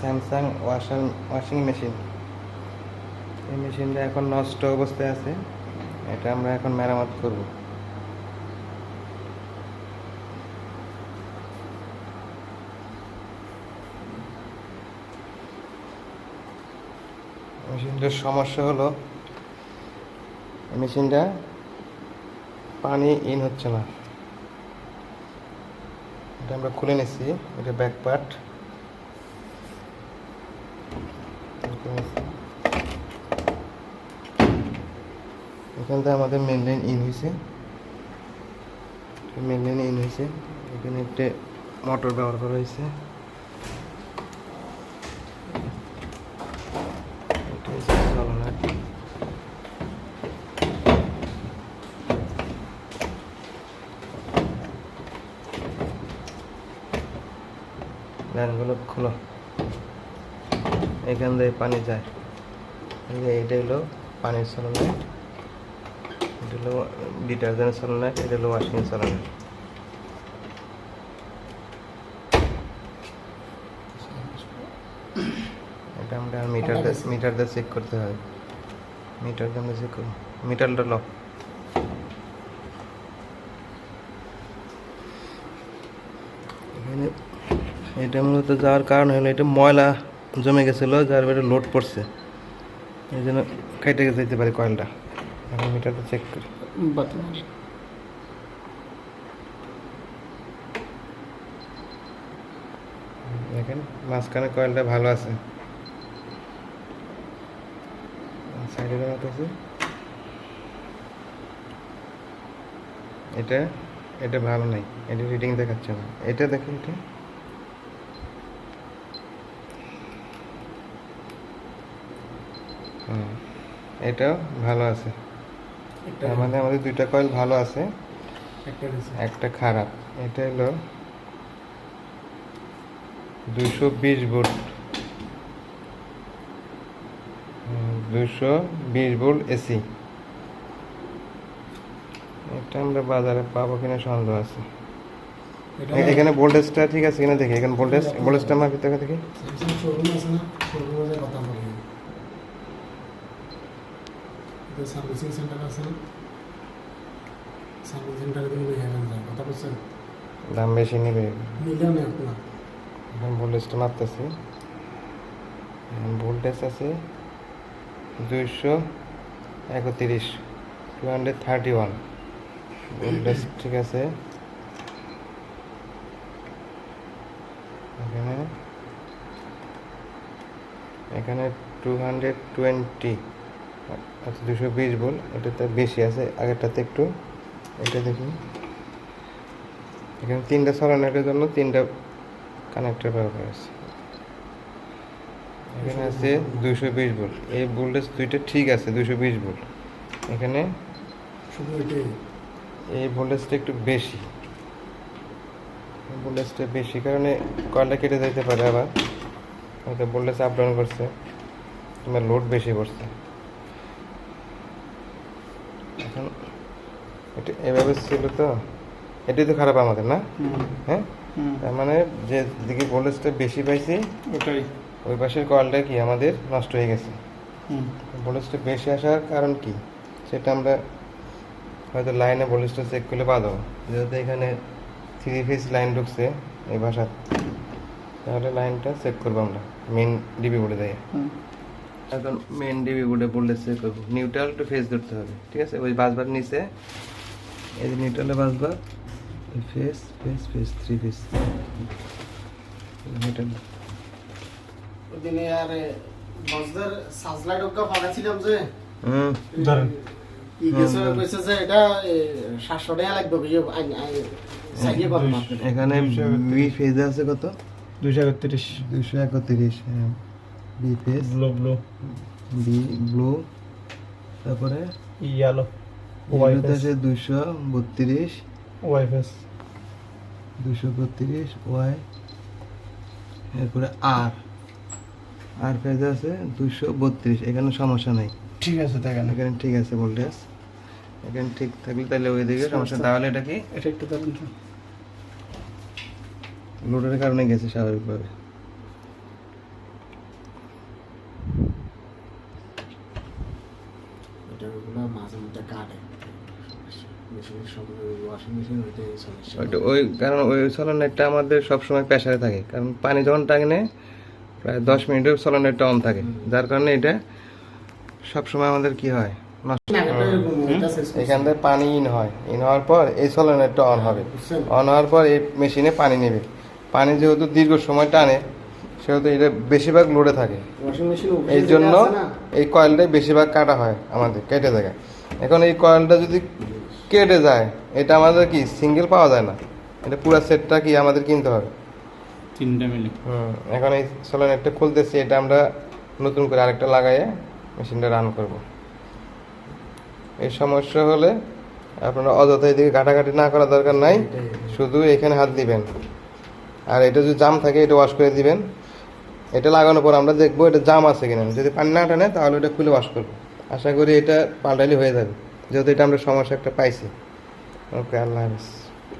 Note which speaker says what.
Speaker 1: Samsung washer washing machine এই মেশিনটা এখন নষ্ট অবস্থায় আছে। এটা আমরা এখন মেরামত করব। মেশিনটার সমস্যা হলো মেশিনটা পানি ইন হচ্ছে না। এটা আমরা খুলে নিচ্ছি, এটা ব্যাক পার্ট এখান আমাদের মেন লাইন ইন হয়েছে মেন লাইন ইন হয়েছে এখানে একটা মোটর ব্যবহার করা হয়েছে। লাইনগুলো খোলো। এখান দিয়ে পানি যায়। এটা হলো পানির সলনাইট এটা হলো ডিটারজেন্ট সলনাইট এটা হলো ওয়াশিং সলনাইট এটা আমরা মিটার মিটার দিয়ে চেক করতে হয়। মিটার দিয়ে চেক মিটারটা লো এখানে এটা মূলত যাওয়ার কারণ হলো এটা ময়লা জমে গেছিল যার বেড়ে লোড পড়ছে। এই জন্য কেটে যেতে পারে কয়েলটা এখন মিটারটা চেক করি। দেখেন মাঝখানে কয়েলটা ভালো আছে। সাইডে আছে। এটা এটা ভালো নাই। এটা রিডিং দেখাচ্ছে না। এটা দেখেন এটা এটাও ভালো আছে। তার মানে আমাদের দুইটা কয়েল ভালো আছে। একটা খারাপ। এটা হলো দুশো বিশ ভোল্ট। দুশো বিশ ভোল্ট এসি এটা আমরা বাজারে পাবো কিনা সন্দেহ আছে। এখানে ভোল্টেজটা ঠিক আছে কিনা দেখি। এখানে ভোল্টেজ ভোল্টেজটা মাপি থেকে দেখি
Speaker 2: শোরুম আছে না শোরুমে কথা বলি এটা সার্ভিসিং সেন্টার আছে। সার্ভিস সেন্টারে তুমি দেখে যায় কথা বলছেন
Speaker 1: দাম বেশি নেবে।
Speaker 2: নেই না
Speaker 1: এখন ভোল্টেজটা মাপতেছি ভোল্টেজ আছে। দুইশো একত্রিশ two hundred thirty one voltage ঠিক আছে। এখানে। এখানে টু হান্ড্রেড টোয়েন্টি আচ্ছা দুশো বিশ ভোল্ট এটাতে বেশি আছে আগেরটাতে একটু এটা দেখি এখানে তিনটা সরানোর জন্য তিনটা কানেক্টর ব্যবহার আছে এখানে আছে দুশো বিশ ভোল্ট এই ভোল্টেজ দুইটা ঠিক আছে দুশো বিশ ভোল্ট এখানে এই ভোল্টেজটা একটু বেশি। ভোল্টেজটা বেশি কারণে কয়েলটা কেটে যেতে পারে আবার। হয়তো ভোল্টেজ আপ ডাউন করছে কিংবা লোড বেশি পড়ছে এখন এটা এভাবে ছিল তো? এটাই তো খারাপ আমাদের না? হ্যাঁ? তার মানে যে দিকে ভোল্টেজটা বেশি পাইছি
Speaker 2: ওটাই।
Speaker 1: ওই পাশের কয়েলটা কি আমাদের নষ্ট হয়ে গেছে? ভোল্টেজটা বেশি আসার কারণ কি? সেটা আমরা হয়তো লাইনে ভোল্টেজটা চেক করলে পাওয়া যাব যেহেতু এখানে থ্রি ফেজ লাইন ঢুকছে এই বাসার তাহলে লাইনটা চেক করব আমরা মেন ডিবি বোর্ডে দেয় এখন মেন ডিবি বোর্ডে ভোল্টেজ চেক করব। নিউট্রাল টু ফেজ ধরতে হবে ঠিক আছে? ওই বাসবার নিচে এই যে নিউট্রালে busbar phase phase phase three phase neutral
Speaker 2: ওদিনে আর যে।
Speaker 1: হুম।
Speaker 3: ধরেন।
Speaker 2: ই গেছে কইছে যে এটা সাতশো টাকা লাগবে বুঝে কত মাত্র?
Speaker 1: এখানে বি ফেজ আছে কত?
Speaker 3: দুইশো একত্রিশ।
Speaker 1: দুশো একত্রিশ হ্যাঁ। B phase
Speaker 3: blue blue
Speaker 1: B blue তারপরে?
Speaker 3: ইয়ালো
Speaker 1: ওয়াইফএস দুশো বত্রিশ।
Speaker 3: ওয়াইফএস
Speaker 1: দুশো বত্রিশ ওয়াই এরপরে আর। আর পেজ আছে দুশো বত্রিশ। এখানে সমস্যা নাই।
Speaker 3: ঠিক আছে
Speaker 1: এখানে ঠিক আছে ভোল্টেজ। এখানে ঠিক থাকলে তাহলে ওই দিকে আচ্ছা, সমস্যা। আচ্ছা। তাহলে এটা কি?
Speaker 3: এটা একটু দেখুন
Speaker 1: লোডের কারণে গেছে স্বাভাবিকভাবে। মাঝে মধ্যে কাটে।
Speaker 2: ওয়াশিং মেশিন ওইটাই সমস্যা
Speaker 1: ওইটা ওই কারণ ওই সলোনেটটা আমাদের সবসময় প্রেশারে থাকে। কারণ পানি যখন টাঙনে প্রায় দশ মিনিটের সলোনেটটা অন থাকে। যার কারণে এটা সবসময় আমাদের কি হয়
Speaker 2: করছি।
Speaker 1: এখান থেকে পানি ইন হয়। ইন হওয়ার পর এই সলোনেটটা অন হবে। অন হওয়ার পর এই মেশিনে পানি নেবে। পানি যেহেতু দীর্ঘ সময় টানে সেহেতু এটা বেশিরভাগ লোডে থাকে। এই জন্য এই কয়েলটাই বেশিরভাগ কাটা হয় আমাদের কেটে থাকে। এখন এই কয়েলটা যদি কেটে যায়। এটা আমাদের কি সিঙ্গেল পাওয়া যায় না? এটা পুরো সেটটা কি আমাদের কিনতে হবে?
Speaker 3: তিনটা মিলে।
Speaker 1: হুম এখন এই সোলানেটটা খুলতেছি এটা আমরা নতুন করে আরেকটা লাগাইয়ে মেশিনটা রান করব। এই সমস্যা হলে আপনারা অযথা এদিকে ঘাটাঘাটি না করার দরকার নাই শুধু এখানে হাত দিবেন। আর এটা যদি জাম থাকে এটা ওয়াশ করে দিবেন। এটা লাগানোর পর আমরা দেখব এটা জাম আছে কিনা। যদি পানি না টানে তাহলে এটা খুলে ওয়াশ করব। আশা করি এটা পাল্টালি হয়ে যাবে। যেহেতু এটা আমরা সমস্যা একটা পাইছি। ওকে আল্লাহ হাফিজ।